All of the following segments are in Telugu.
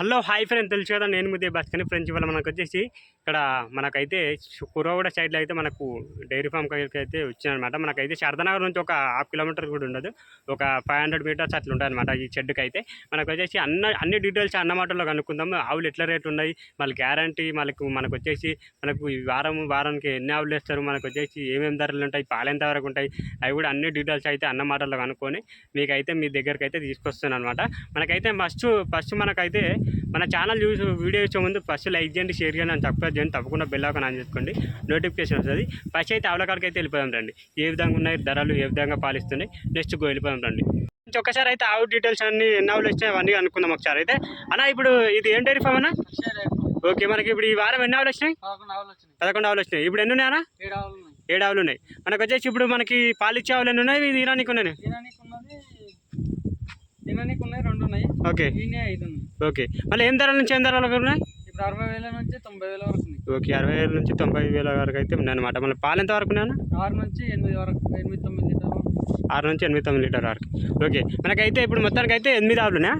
హలో హాయ్ ఫ్రెండ్ తెలుసు కదా నేను ముద్దే భాస్కర్ని ఫ్రెండ్స్ ఇవాళ మనకు వచ్చేసి ఇక్కడ మనకైతే కురవగూడ సైడ్లో అయితే మనకు డైరీ ఫామ్ దగ్గరికి అయితే వచ్చిందనమాట. మనకైతే శారదానగర్ నుంచి ఒక హాఫ్ కిలోమీటర్ కూడా ఉండదు. ఒక ఫైవ్ హండ్రెడ్ మీటర్స్ అట్లా ఉంటాయన్నమాట ఈ షెడ్కి అయితే మనకు వచ్చేసి అన్న అన్ని డీటెయిల్స్ అన్నమాటలో కనుక్కుందాము. ఆవులు ఎట్లా రేట్ ఉన్నాయి? మళ్ళీ గ్యారంటీ మనకు మనకు వచ్చేసి మనకు ఈ వారం వారానికి ఎన్ని ఆవులు వేస్తారు? మనకు వచ్చేసి ఏమేమి ధరలు ఉంటాయి? పాలు ఎంత వరకు ఉంటాయి? అవి కూడా అన్ని డీటెయిల్స్ అయితే అన్నమాటలో కనుక్కొని మీకైతే మీ దగ్గరికి అయితే తీసుకొస్తాను అనమాట మనకైతే ఫస్ట్ ఫస్ట్ మనకైతే మన ఛానల్ చూసి వీడియో వచ్చే ముందు ఫస్ట్ లైక్ చేయండి షేర్ చేయండి అని సబ్స్క్రైబ్ చేయండి. తప్పకుండా బెల్ ఐకాన్ ఆన్ చేసుకోండి నోటిఫికేషన్ వస్తుంది. ఫస్ట్ అయితే అవలకాడికి అయితే వెళ్ళిపోదాం రండి. ఏ విధంగా ఉన్నాయి ధరలు ఏ విధంగా పాలిస్తున్నాయి నెక్స్ట్ గో వెళ్ళిపోదాం రండి. ఒకసారి అయితే ఆవు డీటెయిల్స్ అన్ని ఎన్ని ఆవులు వచ్చాయి అవన్నీ అనుకుందాం ఒకసారి అయితే. అన్న ఇప్పుడు ఇది ఏం డైరీ ఫామ్ అన్న? ఓకే మనకి ఇప్పుడు ఈ వారం ఎన్ని ఆవులు వచ్చినాయి? పదకొండు ఆవులు వచ్చినాయి. వచ్చినాయి. ఇప్పుడు ఎన్ని ఉన్నాయి. ఏడు ఆవులు ఉన్నాయి. మనకు వచ్చేసి ఇప్పుడు మనకి పాలు ఇచ్చే ఆవులు ఎన్ని ఉన్నాయి? ఇది ఇరానికి ఉన్నాయి తిననీకి ఉన్నాయి రెండు ఉన్నాయి. ఓకే. దీనే ఐదు ఉన్నాయి. ఓకే. మళ్ళీ ఏం ధరల నుంచి ఏం ధరల వరకు ఉన్నాయి? ఇప్పుడు అరవై వేల నుంచి తొంభై వేల వరకు ఉన్నాయి. ఓకే అరవై వేల నుంచి తొంభై వేల వరకు అయితే ఉన్నాయి అనమాట మళ్ళీ పాలు ఎంత వరకు ఉన్నాయన్న ఆరు నుంచి ఎనిమిది వరకు ఎనిమిది తొమ్మిది లీటర్ ఆరు నుంచి ఎనిమిది తొమ్మిది లీటర్ వరకు. ఓకే. మనకైతే ఇప్పుడు మొత్తానికి అయితే ఎనిమిది ఆవులునా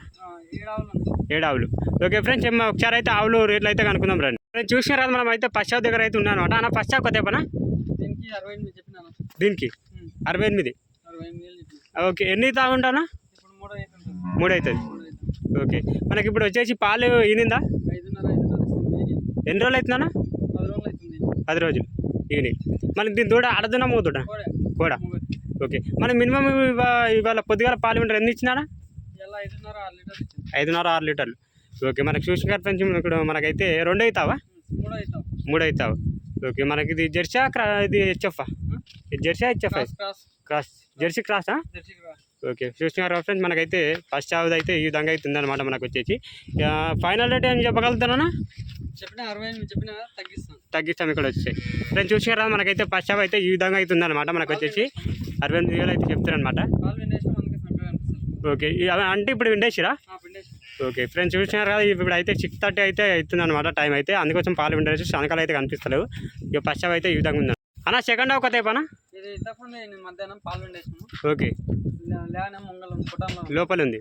ఏడు ఆవులు ఓకే ఫ్రెండ్స్ ఒకసారి అయితే ఆవులు రేట్లు అయితే కనుక్కుందాం రండి. ఫ్రెండ్స్ చూసిన రాదు మనం అయితే షాప్ దగ్గర అయితే ఉన్నాను అనమాట అన్న ఫస్ట్ షాప్ కొత్త పనా దీనికి అరవై ఎనిమిది ఓకే. ఎన్ని తాగుంటానా మూడు అవుతుంది ఓకే. మనకి ఇప్పుడు వచ్చేసి పాలు ఈనిందా? ఎన్ని రోజులు అవుతుందన్నా పది రోజులు. ఈని మళ్ళీ దీని దూడ ఆడదున్నా మూదుడ? కోడే. ఓకే. మన మినిమం ఇవాళ పొద్దుగాల పాలు వింటారు ఎన్ని ఇచ్చినారా? ఐదున్నర ఆరు లీటర్లు. ఓకే. మనకు చూసిన ఫ్రెండ్స్ ఇప్పుడు మనకైతే రెండు అవుతావా మూడు అవుతాం మూడు అవుతావు ఓకే. మనకి ఇది జెర్సీ ఇది హెచ్ఎఫ్ ఇది jersey HF క్రాసా? Jersey cross. Okay చూస్తున్నారు ఫ్రెండ్స్ మనకైతే ఫస్ట్ చావుది అయితే ఈ విధంగా అయితే ఉందన్నమాట మనకు వచ్చేసి. ఫైనల్ రేట్ ఏం చెప్పగలుగుతానా చెప్పిన అరవై చెప్పిన తగ్గిస్తాను తగ్గిస్తాం ఇక్కడ వచ్చేసి. ఫ్రెండ్స్ చూసినారా మనకైతే ఫస్ట్ చావు అయితే ఈ విధంగా అయితే ఉందన్నమాట మనకు వచ్చేసి. అరవై ఎనిమిది వేలు అయితే చెప్తారనమాట ఓకే అంటే ఇప్పుడు విండేసిరా ఓకే ఫ్రెండ్స్ చూసినారు కదా ఇప్పుడు అయితే సిక్స్ థర్టీ అయితే అవుతుంది అనమాట టైం అయితే. అందుకోసం పాలు విండేసి శనకాలు అయితే కనిపిస్తలేవు. ఇక ఫస్ట్ చావు అయితే ఈ విధంగా ఉంది అన్న సెకండ్ ఒక పనా ఇది తప్పకుండా నేను మధ్యాహ్నం పాలు విండేసాను ఓకే. లోపల ఉంది.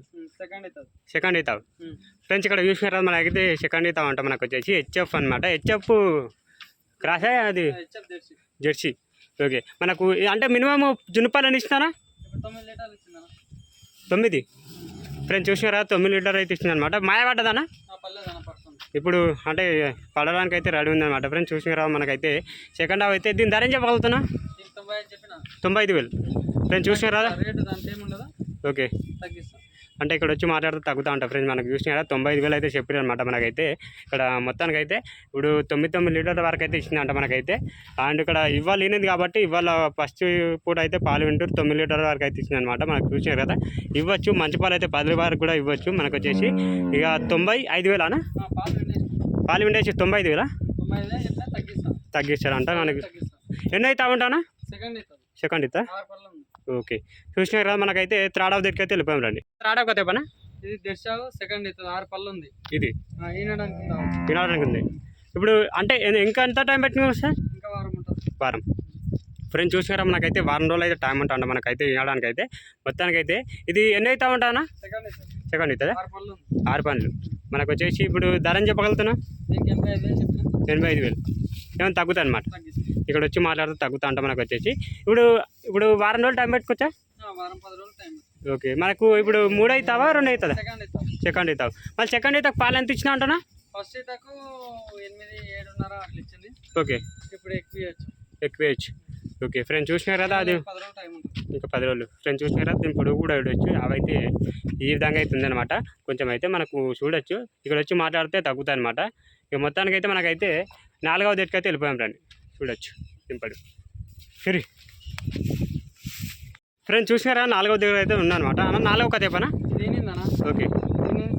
సెకండ్ అవుతావు ఫ్రెండ్స్ ఇక్కడ చూసినారా మనకైతే సెకండ్ అవుతాం అంట మనకు వచ్చేసి. హెచ్ఎఫ్ అనమాట హెచ్ఎఫ్ క్రాసే అది? జెర్సీ. ఓకే మనకు అంటే మినిమం జున్నుపాలని ఇస్తానా ఇప్పుడు తొమ్మిది ఫ్రెండ్స్ చూసినారా తొమ్మిది లీటర్ అయితే ఇస్తుంది అనమాట మాయ పడ్డదనా? ఇప్పుడు అంటే పడడానికి అయితే రెడీ ఉందన్నమాట. ఫ్రెండ్స్ చూసినారా మనకైతే. సెకండ్ హాఫ్ అయితే దీని ధర ఏం చెప్పగలుగుతున్నా తొంభై ఐదు వేలు. ఫ్రెండ్స్ దానికి ఏముండదా? ఓకే. అంటే ఇక్కడ వచ్చి మాట్లాడితే తగ్గుతూ ఉంటాం ఫ్రెండ్స్ మనకు చూసినారా తొంభై ఐదు వేలు అయితే చెప్పారు అనమాట మనకైతే. ఇక్కడ మొత్తానికి అయితే ఇప్పుడు తొమ్మిది తొమ్మిది లీటర్ల వరకు అయితే ఇచ్చిందంట మనకైతే. అండ్ ఇక్కడ ఇవాళ లేనిది కాబట్టి ఇవాళ ఫస్ట్ పూట అయితే పాలు వింటూ తొమ్మిది లీటర్ల వరకు అయితే ఇచ్చింది అనమాట మనకు చూసినారు కదా? ఇవ్వచ్చు. మంచి పాలు అయితే పది వరకు కూడా ఇవ్వచ్చు మనకు వచ్చేసి. ఇక తొంభై ఐదు వేలానా పాలు వింటేసి తొంభై ఐదు వేలా? తగ్గిస్తారంట మనకి. ఎన్ని అయితే ఉంటానా సెకండ్ ఇస్తా ఓకే. చూసినారు కదా మనకైతే త్రాడావు దగ్గరికి అయితే వెళ్ళిపోయాం రండి. త్రాడావు కదా పనా ఇది దర్శావు సెకండ్ అవుతుంది ఆరు పళ్ళు ఉంది. ఇది? వినడానికి ఉంది. ఇప్పుడు అంటే ఇంకా ఎంత టైం పెట్టినా సార్? ఇంకా వారం ఉంటుంది. వారం. ఫ్రెండ్స్ చూసినారా మనకైతే వారం రోజులు అయితే టైం ఉంటా మనకైతే వినడానికి అయితే మొత్తానికైతే ఇది ఎన్ని అవుతా ఉంటానా సెకండ్ అవుతుంది సెకండ్ అవుతుందా? ఆరు పళ్ళు ఉంది. ఆరు పనులు మనకు వచ్చేసి ఇప్పుడు ధరని చెప్పగలుగుతున్నా ఎనభై ఐదు వేలు చెప్పిన. ఎనభై ఐదు వేలు. ఏమైనా తగ్గుతుంది అనమాట ఇక్కడ వచ్చి మాట్లాడితే తగ్గుతా అంట మనకు వచ్చేసి ఇప్పుడు ఇప్పుడు వారం రోజులు టైం పెట్టుకోవచ్చా? ఓకే మనకు ఇప్పుడు మూడు అవుతావా రెండు అవుతుందా సెకండ్ అవుతావు మళ్ళీ సెకండ్ అయితే పాలు ఎంత ఇచ్చినా ఫస్ట్ ఈతకు ఎనిమిది ఏడున్నర అట్లా ఇచ్చింది. ఓకే. ఇప్పుడు ఎక్కువ ఓకే ఫ్రెండ్స్ చూసినారు కదా అది? ఇంకా పది రోజులు ఫ్రెండ్స్ చూసినారు కదా దీని పొడుగు కూడా చూడొచ్చు అవైతే ఈ విధంగా అయితే ఉందన్నమాట కొంచెం అయితే మనకు చూడొచ్చు. ఇక్కడ వచ్చి మాట్లాడితే తగ్గుతాయి అనమాట ఇక మొత్తానికి అయితే మనకైతే నాలుగవ దగ్గరికి అయితే వెళ్ళిపోయాం రండి. చూడొచ్చు. దింపడు సరే ఫ్రెండ్స్ చూసినారా? నాలుగవ దగ్గర అయితే ఉన్నానమాట. అన్న నాలుగవ కథ చెప్పనా? ఓకే.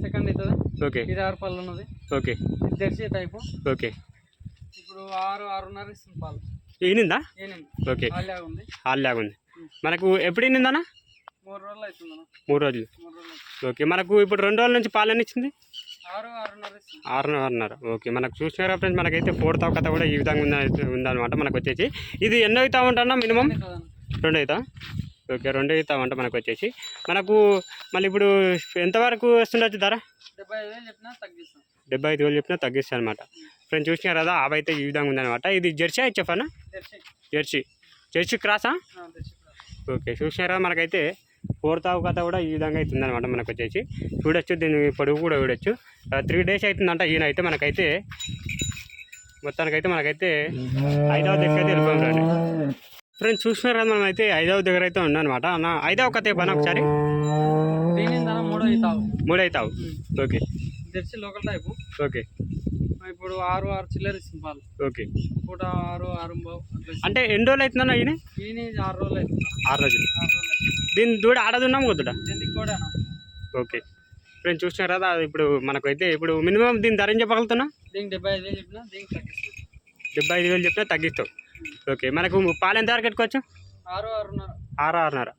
సెకండ్ అవుతుంది? ఓకే. ఇది ఆరు పళ్ళు ఉన్నది. ఓకే. తెరిచే టైపు ఓకే. ఇప్పుడు ఆరు ఆరున్నర ఇస్తుంది పాలు. ఈనిందా? ఏనింది ఓకే. హాల్లాగా ఉంది మనకు ఎప్పుడు ఈనిందన్నా? మూడు రోజులు అవుతుందన్న. మూడు రోజులు. అవుతుంది. ఓకే. మనకు ఇప్పుడు రెండు రోజుల నుంచి పాలు ఎన్ని ఇచ్చింది? ఆరు ఆరున్నర ఓకే మనకు చూసినారా ఫ్రెండ్స్? మనకైతే ఫోర్త్ కథ కూడా ఈ విధంగా ఉంద ఉందన్నమాట మనకు వచ్చేసి. ఇది ఎన్నో అవుతా ఉంటానా మినిమం. రెండు అవుతా ఓకే రెండు ఇస్తామంట మనకు వచ్చేసి. మనకు మళ్ళీ ఇప్పుడు ఎంతవరకు వస్తుండొచ్చు ధర? డెబ్బై ఐదు వేలు చెప్పినా చెప్పినా తగ్గిస్తాను అనమాట ఫ్రెండ్స్ చూసినారు కదా ఆవు అయితే ఈ విధంగా ఉందన్నమాట. ఇది జెర్సీ అన్న? తెరిచి జెర్సీ. జెర్సీ క్రాసా? ఓకే చూసినారా మనకైతే. ఫోర్త్ ఆవు కథ కూడా ఈ విధంగా అవుతుంది అనమాట మనకు వచ్చేసి చూడొచ్చు దీని పొడుగు కూడా చూడొచ్చు. త్రీ డేస్ అవుతుందంట ఈయన అయితే మనకైతే. మొత్తానికైతే మనకైతే ఐదవ దగ్గర అయితే వెళ్ళిపోయాం రండి. ఫ్రెండ్స్ చూసినారు కదా మనం అయితే ఐదవ దగ్గర అయితే ఉన్నానమాట. అన్న ఐదవ కథ పని ఒకసారి? దీని ధర మూడో అవుతావు. మూడు అవుతావు. ఓకే. Local type. ఓకే. ఇప్పుడు ఆరు ఆరు చిల్లర ఇస్తుంది పాలు. ఓకే. పూట ఆరు ఆరు. అంటే ఎన్ని రోజులు అవుతుందన్న ఈయన? ఈయన ఆరు రోజులు అవుతుంది. ఆరు రోజులు. దీని దూడ ఆడదున్నాం వద్దుడా? దీనికి కూడా. ఓకే. ఫ్రెండ్స్ చూసినారు కదా ఇప్పుడు మనకైతే ఇప్పుడు మినిమం దీని ధర ఏం చెప్పగలుగుతున్నా? దీనికి డెబ్బై ఐదు వేలు చెప్పినా దీనికి తగ్గిస్తాం. డెబ్బై ఐదు వేలు చెప్పినా తగ్గిస్తావు ఓకే మనకు పాలు ఎంత వరకు పెట్టుకోవచ్చు? ఆరు ఆరున్నర. ఆరు ఆరున్నర.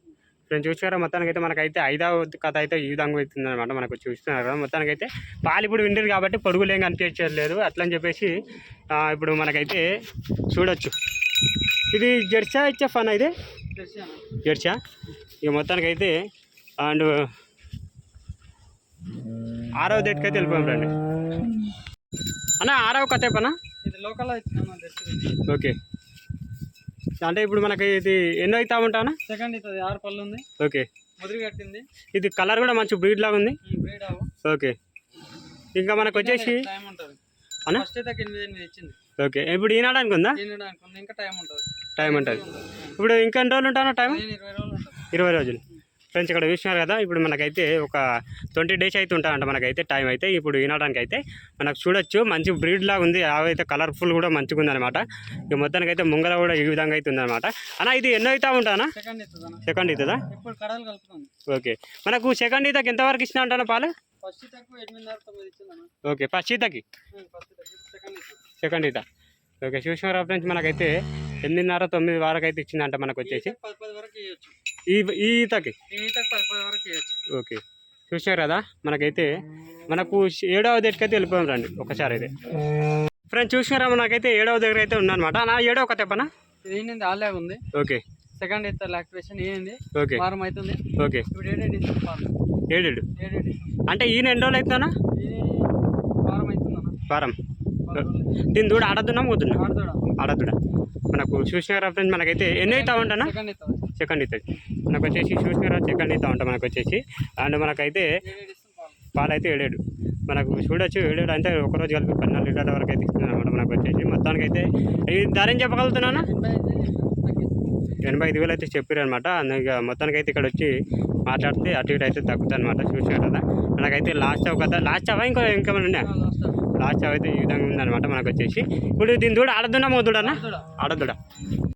ఫ్రెండ్స్ చూసారా మొత్తానికి అయితే మనకైతే ఐదవ కథ అయితే ఈ విధంగా అవుతుంది అనమాట మనకు చూస్తున్నారు కదా. మొత్తానికి అయితే పాలు ఇప్పుడు వింటారు కాబట్టి పొడుగులు ఏం కనిపించలేదు అట్లా అని చెప్పేసి ఇప్పుడు మనకైతే చూడొచ్చు. ఇది జెర్సా హెచ్ఎఫ్ అన్న ఇది? జెర్సా ఇక మొత్తానికి అయితే అండ్ ఆరవ డేట్కి అయితే వెళ్ళిపోయాం రండి. అన్న ఆరవ కథ లోకల్ తెరిచి ఓకే. అంటే ఇప్పుడు మనకి ఇది ఎన్నో అవుతా ఉంటానా? సెకండ్ అవుతుంది ఆరు పళ్ళు ఉంది. ఓకే. ముదిరి కట్టింది. ఇది కలర్ కూడా మంచి బ్రీడ్ లాగా ఉంది. Breed okay. ఇంకా మనకు వచ్చేసి టైం ఉంటుంది. అన్న? ఫస్ట్ అయితే ఎనిమిది ఎనిమిది ఇచ్చింది ఓకే. ఇప్పుడు ఈనాడానికి ఉందా? తినడానికి ఉంది ఇంకా టైం ఉంటుంది. టైం ఉంటుంది. ఇప్పుడు ఇంకా ఎన్ని రోజులు ఉంటానా టైం ఇరవై రోజులు ఇరవై రోజులు. ఫ్రెండ్స్ ఇక్కడ చూసినారు కదా ఇప్పుడు మనకైతే ఒక ట్వంటీ డేస్ అయితే ఉంటాయంట మనకైతే టైం అయితే. ఇప్పుడు ఈనాడానికి అయితే మనకు చూడొచ్చు మంచి బ్రీడ్ లాగా ఉంది అయితే కలర్ఫుల్ కూడా మంచిగా ఉందన్నమాట. ఇక మొత్తానికి అయితే ముంగల కూడా ఈ విధంగా అయితే ఉందన్నమాట. అన్న ఇది ఎన్నో అవుతా ఉంటానా సెకండ్ అవుతుంది ఓకే. మనకు సెకండ్ ఈతకి ఎంతవరకు ఇచ్చిన అంటానా పాలు? ఓకే. ఫస్ట్ ఈతకి? అవుతుంది సెకండ్ ఈత. ఓకే చూసినారా ఫ్రెండ్స్ మనకైతే ఎనిమిదిన్నర తొమ్మిది వరకు అయితే ఇచ్చిందంట మనకు వచ్చేసి పది పది వరకు ఇవ్వచ్చు ఈ ఈతకి? ఓకే. చూసారు కదా? మనకైతే మనకు ఏడవ దగ్గరికి అయితే వెళ్ళిపోయాం రండి. ఒకసారి అయితే. ఫ్రెండ్స్ చూసినారా? మనకైతే ఏడవ దగ్గర అయితే ఉందన్నమాట. నా ఏడవ ఒక తెప్పనా ఏంటి ఆలే ఉంది. ఓకే. సెకండ్ ఇస్తారు లాక్టివేషన్ ఏంది ఓకే. వారం అవుతుంది ఓకే. ఇప్పుడు ఏడేడు ఇస్తుంది పాలు. ఏడేడు. ఏడేడు ఇస్తుంది అంటే ఈయన ఎన్ని రోజులు అవుతుందన్నా? ఇది వారం వారం. దీని దూడ ఆడదున్నా పోతున్నా ఆడదుడా మనకు చూసినారా ఫ్రెండ్స్? మనకైతే ఎన్ని అవుతా ఉంటానా సెకండ్ ఇస్తుంది మనకు వచ్చేసి చూసినారా సెకండ్ అవుతా ఉంటాం మనకు వచ్చేసి అండ్ మనకైతే ఏడేడు ఇస్తుంది పాలు పాలు అయితే ఏడేడు. మనకు చూడొచ్చు ఏడేడు అంటే ఒకరోజు కలిపి పద్నాలుగు లీటర్ల వరకు అయితే ఇస్తుంది అనమాట మనకు వచ్చేసి మొత్తానికి అయితే ఈ ధర చెప్పగలుగుతున్నానా ఎనభై ఐదు వేలు అయితే చెప్పారు అనమాట ఇక మొత్తానికి అయితే ఇక్కడ వచ్చి మాట్లాడితే అటు ఇటు అయితే తగ్గుతుంది అనమాట చూసారు కదా మనకైతే లాస్ట్ అవ కదా లాస్ట్ అవా ఇంకో ఇంకేమైనా ఉన్నాయా? లాస్ట్ లాస్ట్ అవ. అయితే ఈ విధంగా ఉందన్నమాట మనకు వచ్చేసి ఇప్పుడు దీని దూడ ఆడదున్నా మోదుడన్నా ఆడతాడా ఆడదుడా.